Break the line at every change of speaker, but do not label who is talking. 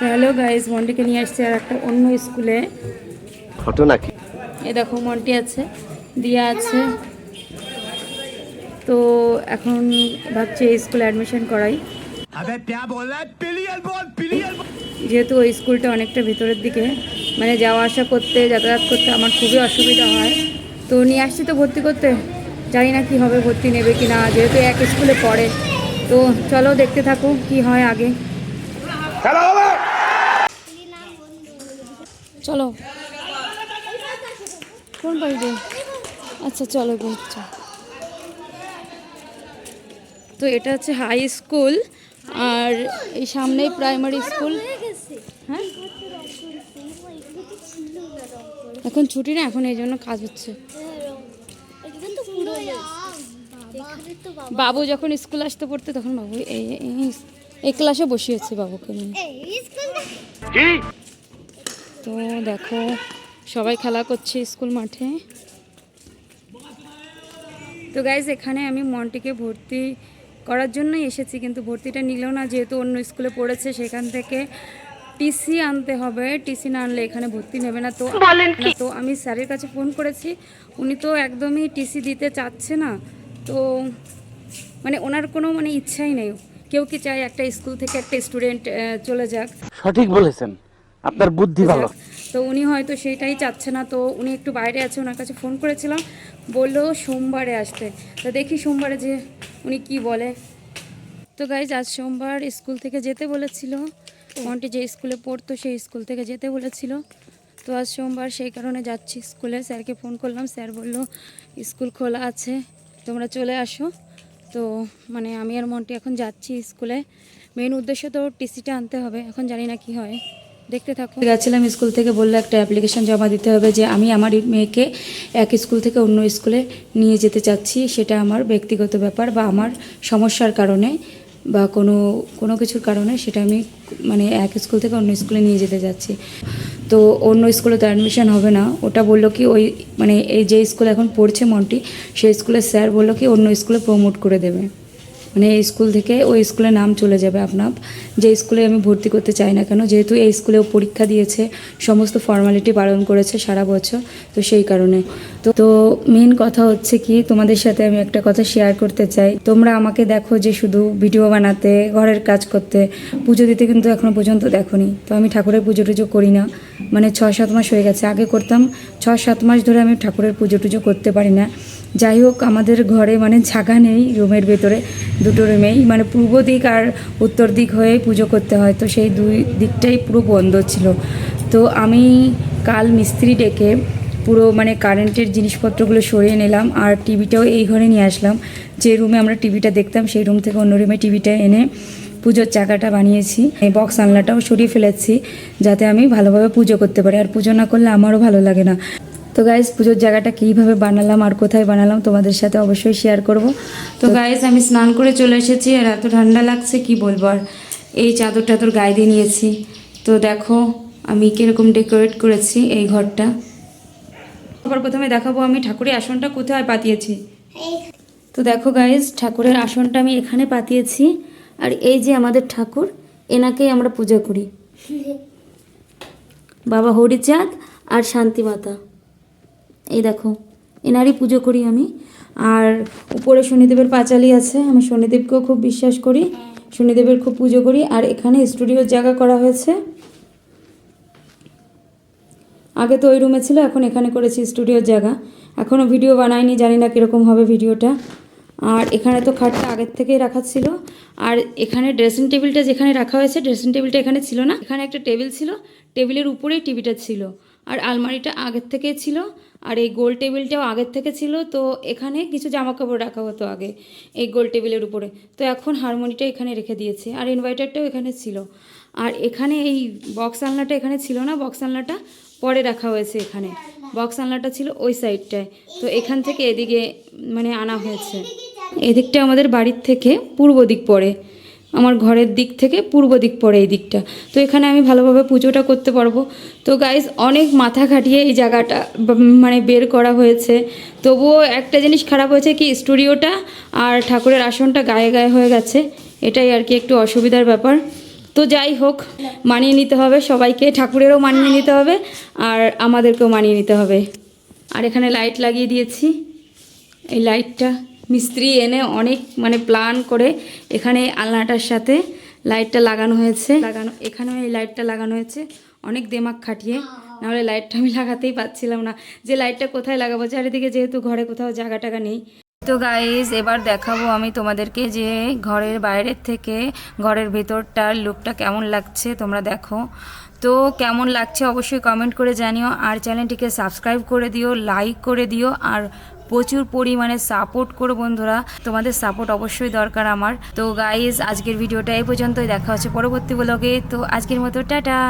Hello guys মন্টিকে নিয়ে আসছি আর একটা অন্য স্কুলে।
ঘটনা কি
এ দেখো মন্টি আছে দিয়া আছে। তো এখন ভাবছি এই স্কুলে অ্যাডমিশন করাই। যেহেতু ওই স্কুলটা অনেকটা ভিতরের দিকে মানে যাওয়া আসা করতে যাতায়াত করতে আমার খুবই অসুবিধা হয়। তো নিয়ে আসছি তো ভর্তি করতে। জানি না কি হবে ভর্তি নেবে কি না যেহেতু এক স্কুলে পড়ে। তো চলো দেখতে থাকো কি হয় আগে। চলো। কোন বাড়িতে? আচ্ছা চলো ঘুরছো তো এটা হচ্ছে হাই স্কুল আর এই সামনেই প্রাইমারি স্কুল হ্যাঁ? এখন ছুটি না? এখন এই জন্য কাজ হচ্ছে। বাবু যখন স্কুল আসতে পড়তে তখন বাবু এই এই- এই ক্লাসে বসিয়েছে বাবুকে। নিয়ে তো দেখো সবাই খেলা করছে স্কুল মাঠে। তো গাইজ এখানে আমি মন্টিকে ভর্তি করার জন্যই এসেছি কিন্তু ভর্তিটা নিল না যেহেতু অন্য স্কুলে পড়েছে সেখান থেকে টিসি আনতে হবে। টিসি না আনলে এখানে ভর্তি নেবে না। তো তো আমি স্যারের কাছে ফোন করেছি উনি তো একদমই টিসি দিতে চাচ্ছে না। তো মানে ওনার কোনো মানে ইচ্ছাই নেই। কেউ কি চায় একটা স্কুল থেকে একটা স্টুডেন্ট চলে যাক।
সঠিক বলেছেন। আপনার বুদ্ধি ভালো।
তো উনি হয়তো সেটাই চাচ্ছে না তো উনি একটু বাইরে আছে ওনার কাছে ফোন করেছিলাম বলল সোমবারে আসতে তো দেখি সোমবারে যে উনি কি বলে। তো গাইজ আজ সোমবার স্কুল থেকে যেতে বলেছিল। মন্টি যে স্কুলে পড়তো সেই স্কুল থেকে যেতে বলেছিল। তো আজ সোমবার সেই কারণে যাচ্ছি স্কুলে। স্যারকে ফোন করলাম স্যার বলল স্কুল খোলা আছে তোমরা চলে আসো। তো মানে আমি আর মন্টি এখন যাচ্ছি স্কুলে। মেন উদ্দেশ্য তো টিসিটা আনতে হবে এখন জানি না কি হয়। দেখতে থাকো। গেছিলাম স্কুল থেকে, বলল একটা অ্যাপ্লিকেশন জমা দিতে হবে যে আমি আমার মেয়েকে এক স্কুল থেকে অন্য স্কুলে নিয়ে যেতে চাচ্ছি। সেটা আমার ব্যক্তিগত ব্যাপার বা আমার সমস্যার কারণে বা কোনো কোনো কিছুর কারণে সেটা আমি মানে এক স্কুল থেকে অন্য স্কুলে নিয়ে যেতে যাচ্ছি তো অন্য স্কুলে তো অ্যাডমিশন হবে না। ওটা বলল কি ওই মানে এই যে স্কুলে এখন পড়ছে মন্টি, সেই স্কুলের স্যার বলল কি অন্য স্কুলে প্রমোট করে দেবে। মানে এই স্কুল থেকে ওই স্কুলে নাম চলে যাবে আপনার। যে স্কুলে আমি ভর্তি করতে চাই না কেন, যেহেতু এই স্কুলেও পরীক্ষা দিয়েছে, সমস্ত ফর্মালিটি পালন করেছে সারা বছর, তো সেই কারণে। তো তো মেন কথা হচ্ছে কি, তোমাদের সাথে আমি একটা কথা শেয়ার করতে চাই। তোমরা আমাকে দেখো যে শুধু ভিডিও বানাতে, ঘরের কাজ করতে, পুজো দিতে কিন্তু এখনও পর্যন্ত দেখোনি। তো আমি ঠাকুরের পুজো টুজো করি না। মানে ছ সাত মাস হয়ে গেছে, আগে করতাম, ছ সাত মাস ধরে আমি ঠাকুরের পুজো টুজো করতে পারি না। যাই হোক, আমাদের ঘরে মানে ঝাঁকা নেই রুমের ভেতরে। দুটো রুমেই মানে পূর্ব দিক আর উত্তর দিক হয়ে পুজো করতে হয়। তো সেই দুই দিকটাই পুরো বন্ধ ছিল। তো আমি কাল মিস্ত্রি ডেকে পুরো মানে কারেন্টের জিনিসপত্রগুলো সরিয়ে নিলাম আর টিভিটাও এই ঘরে নিয়ে আসলাম। যে রুমে আমরা টিভিটা দেখতাম, সেই রুম থেকে অন্য রুমে টিভিটা এনে পুজোর চাকাটা বানিয়েছি। এই বক্স আনলাটাও সরিয়ে ফেলেছি, যাতে আমি ভালোভাবে পুজো করতে পারি। আর পুজো না করলে আমারও ভালো লাগে না। তো গাইজ পুজোর জায়গাটা কীভাবে বানালাম আর কোথায় বানালাম তোমাদের সাথে অবশ্যই শেয়ার করব। তো গাইজ আমি স্নান করে চলে এসেছি আর এত ঠান্ডা লাগছে কি বলব? আর এই চাদর টাদর গায়ে দিয়ে নিয়েছি। তো দেখো আমি কীরকম ডেকোরেট করেছি এই ঘরটা। সবার প্রথমে দেখাবো আমি ঠাকুরের আসনটা কোথায় পাতিয়েছি। তো দেখো গাইজ ঠাকুরের আসনটা আমি এখানে পাতিয়েছি। আর এই যে আমাদের ঠাকুর এনাকেই আমরা পূজা করি। বাবা হরিচাঁদ আর শান্তিমাতা। এই দেখো, এনারই পুজো করি আমি। আর উপরে শনিদেবের পাঁচালি আছে, আমি শনিদেবকেও খুব বিশ্বাস করি, শনিদেবের খুব পুজো করি। আর এখানে স্টুডিওর জায়গা করা হয়েছে। আগে তো ওই রুমে ছিল, এখন এখানে করেছি স্টুডিওর জায়গা। এখনও ভিডিও বানাইনি, জানি না কীরকম হবে ভিডিওটা আর এখানে তো খাটটা আগের থেকেই রাখা ছিল। আর এখানে ড্রেসিং টেবিলটা যেখানে রাখা হয়েছে ড্রেসিং টেবিলটা এখানে ছিল না। এখানে একটা টেবিল ছিল, টেবিলের উপরেই টিভিটা ছিল। আর আলমারিটা আগের থেকেই ছিল, আর এই গোল টেবিলটাও আগের থেকে ছিল, তো এখানে কিছু জামা কাপড় রাখা হতো আগে, এই গোল টেবিলের উপরে। তো এখন হারমোনিটা এখানে রেখে দিয়েছে, আর ইনভার্টারটাও এখানে ছিল। আর এখানে এই বক্স আলনাটা এখানে ছিল না, বক্স আলনাটা পরে রাখা হয়েছে এখানে। বক্স আলনাটা ছিল ওই সাইডটায়। তো এখান থেকে এদিকে মানে আনা হয়েছে। এদিকটা আমাদের বাড়ির থেকে পূর্ব দিক পড়ে। আমার ঘরের দিক থেকে পূর্ব দিক পড়ে এই দিকটা। তো এখানে আমি ভালোভাবে পুজোটা করতে পারব। তো গাইজ অনেক মাথা খাটিয়ে এই জায়গাটা মানে বের করা হয়েছে। তবুও একটা জিনিস খারাপ হয়েছে কি স্টুডিওটা আর ঠাকুরের আসনটা গায়ে গায়ে হয়ে গেছে। এটাই আর কি একটু অসুবিধার ব্যাপার। তো যাই হোক, মানিয়ে নিতে হবে সবাইকে, ঠাকুরেরও মানিয়ে নিতে হবে আর আমাদেরকেও মানিয়ে নিতে হবে। আর এখানে লাইট লাগিয়ে দিয়েছি। এই লাইটটা মিস্ত্রি এনে অনেক মানে প্ল্যান করে এখানে আলনাটার সাথে লাইটটা লাগানো হয়েছে। লাগানো এখানেও এই লাইটটা লাগানো হয়েছে। অনেক দেমাগ খাটিয়ে। নাহলে লাইটটা আমি লাগাতেই পাচ্ছিলাম না। যে লাইটটা কোথায় লাগাবো? চারিদিকে যেহেতু ঘরে কোথাও জায়গা টাগা নেই। তো গাইজ এবার দেখাবো আমি তোমাদেরকে যে ঘরের বাইরের থেকে ঘরের ভেতরটার লুকটা কেমন লাগছে। তোমরা দেখো। তো কেমন লাগছে অবশ্যই কমেন্ট করে জানিও। আর চ্যানেলটিকে সাবস্ক্রাইব করে দিও লাইক করে দিও। আর প্রচুর পরিমাণে সাপোর্ট করো বন্ধুরা। তোমাদের সাপোর্ট অবশ্যই দরকার আমার। তো গাইজ আজকের ভিডিওটা এই পর্যন্তই। দেখা হচ্ছে পরবর্তী ব্লগে তো আজকের মতো, টাটা!